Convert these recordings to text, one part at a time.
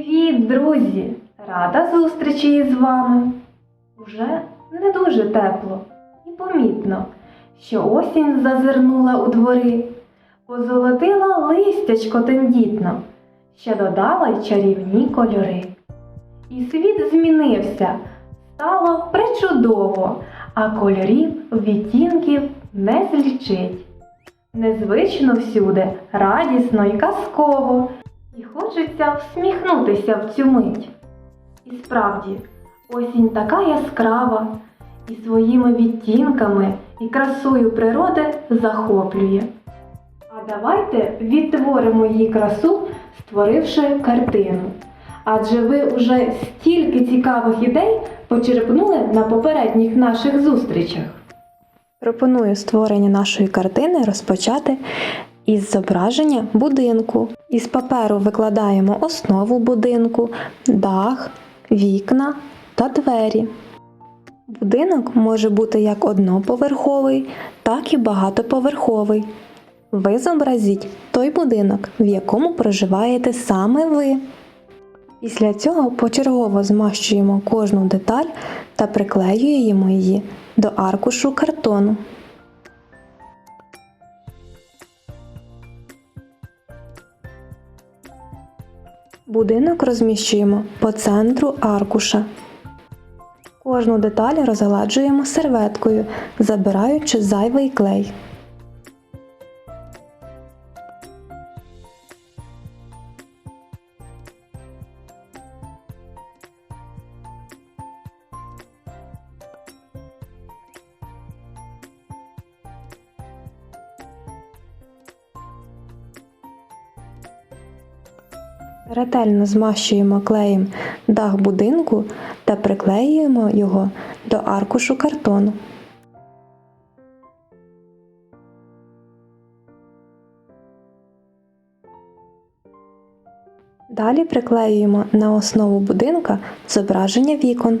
Привіт, друзі! Рада зустрічі із вами. Уже не дуже тепло і помітно, що осінь зазирнула у двори, позолотила листячко тендітно, ще додала й чарівні кольори. І світ змінився, стало причудово, а кольорів, відтінків не злічить. Незвично всюди, радісно й казково, і хочеться всміхнутися в цю мить. І справді, осінь така яскрава, і своїми відтінками і красою природи захоплює. А давайте відтворимо її красу, створивши картину. Адже ви вже стільки цікавих ідей почерпнули на попередніх наших зустрічах. Пропоную створення нашої картини розпочати із зображення будинку. Із паперу викладаємо основу будинку, дах, вікна та двері. Будинок може бути як одноповерховий, так і багатоповерховий. Ви зобразіть той будинок, в якому проживаєте саме ви. Після цього почергово змащуємо кожну деталь та приклеюємо її до аркушу картону. Будинок розміщуємо по центру аркуша. Кожну деталь розгладжуємо серветкою, забираючи зайвий клей. Ретельно змащуємо клеєм дах будинку та приклеюємо його до аркушу картону. Далі приклеюємо на основу будинка зображення вікон.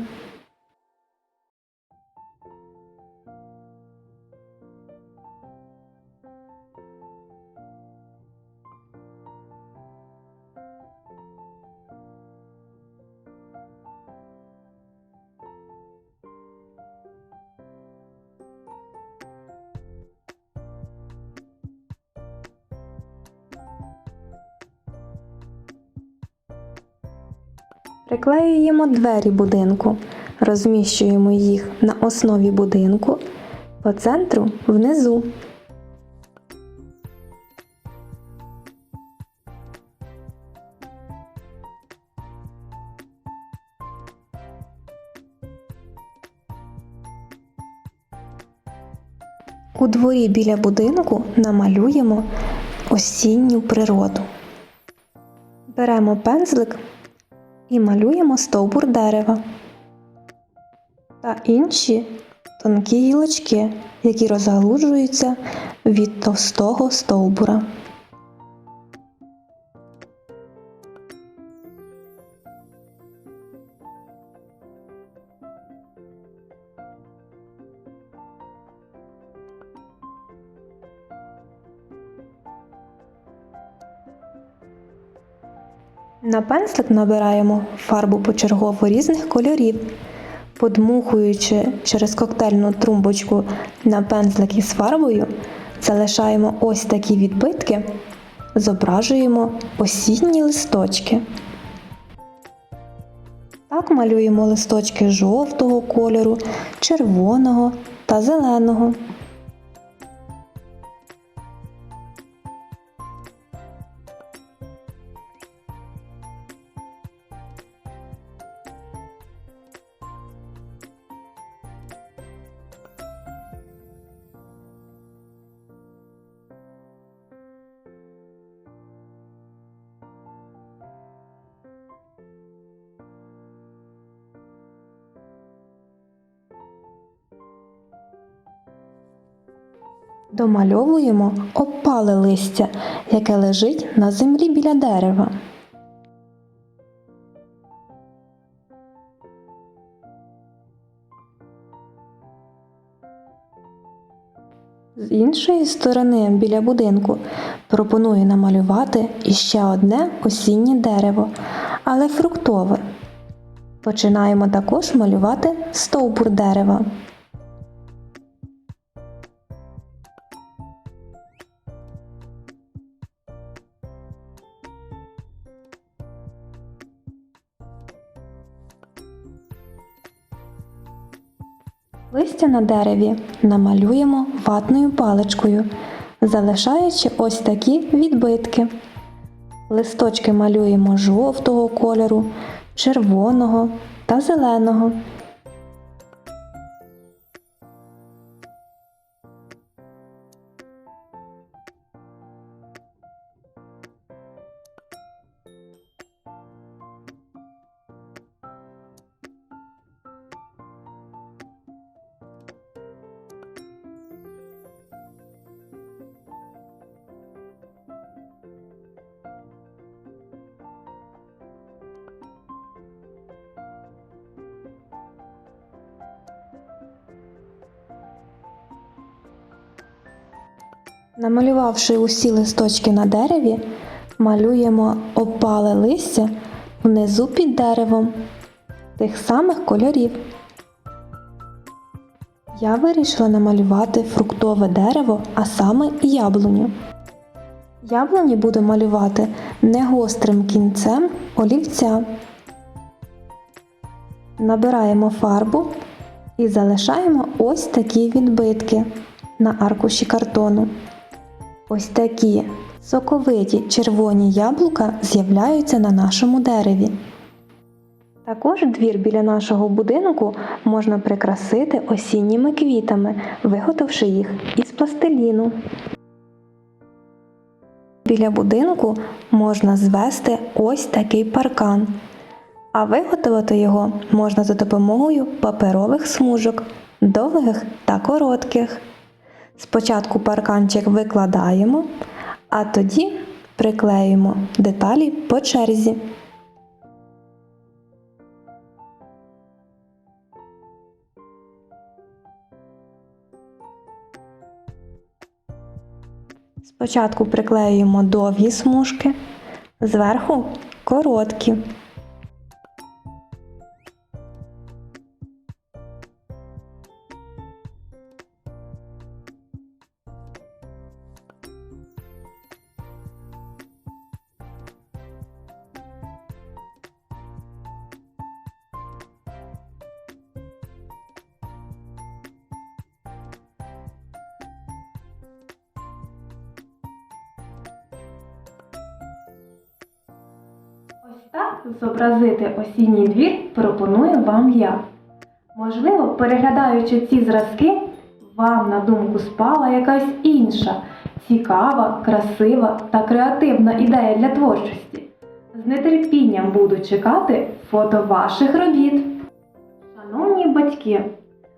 Приклеюємо двері будинку, розміщуємо їх на основі будинку, по центру внизу. У дворі біля будинку намалюємо осінню природу. Беремо пензлик і малюємо стовбур дерева та інші тонкі гілочки, які розгалуджуються від товстого стовбура. На пензлик набираємо фарбу почергово різних кольорів, подмухуючи через коктейльну трумбочку на пензлик із фарбою, залишаємо ось такі відбитки, зображуємо осінні листочки. Так малюємо листочки жовтого кольору, червоного та зеленого. Домальовуємо опале листя, яке лежить на землі біля дерева. З іншої сторони, біля будинку, пропоную намалювати іще одне осіннє дерево, але фруктове. Починаємо також малювати стовбур дерева. Листя на дереві намалюємо ватною паличкою, залишаючи ось такі відбитки. Листочки малюємо жовтого кольору, червоного та зеленого. Намалювавши усі листочки на дереві, малюємо опале листя внизу під деревом тих самих кольорів. Я вирішила намалювати фруктове дерево, а саме яблуню. Яблуні буду малювати не гострим кінцем олівця. Набираємо фарбу і залишаємо ось такі відбитки на аркуші картону. Ось такі соковиті червоні яблука з'являються на нашому дереві. Також двір біля нашого будинку можна прикрасити осінніми квітами, виготовивши їх із пластиліну. Біля будинку можна звести ось такий паркан, а виготовити його можна за допомогою паперових смужок, довгих та коротких. Спочатку парканчик викладаємо, а тоді приклеюємо деталі по черзі. Спочатку приклеюємо довгі смужки, зверху короткі. Так зобразити осінній двір пропоную вам я. Можливо, переглядаючи ці зразки, вам на думку спала якась інша, цікава, красива та креативна ідея для творчості. З нетерпінням буду чекати фото ваших робіт. Шановні батьки,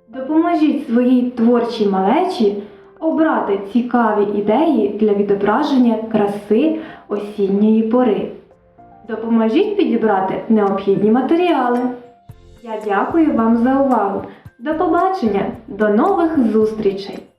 допоможіть своїй творчій малечі обрати цікаві ідеї для відображення краси осінньої пори. Допоможіть підібрати необхідні матеріали. Я дякую вам за увагу. До побачення, до нових зустрічей!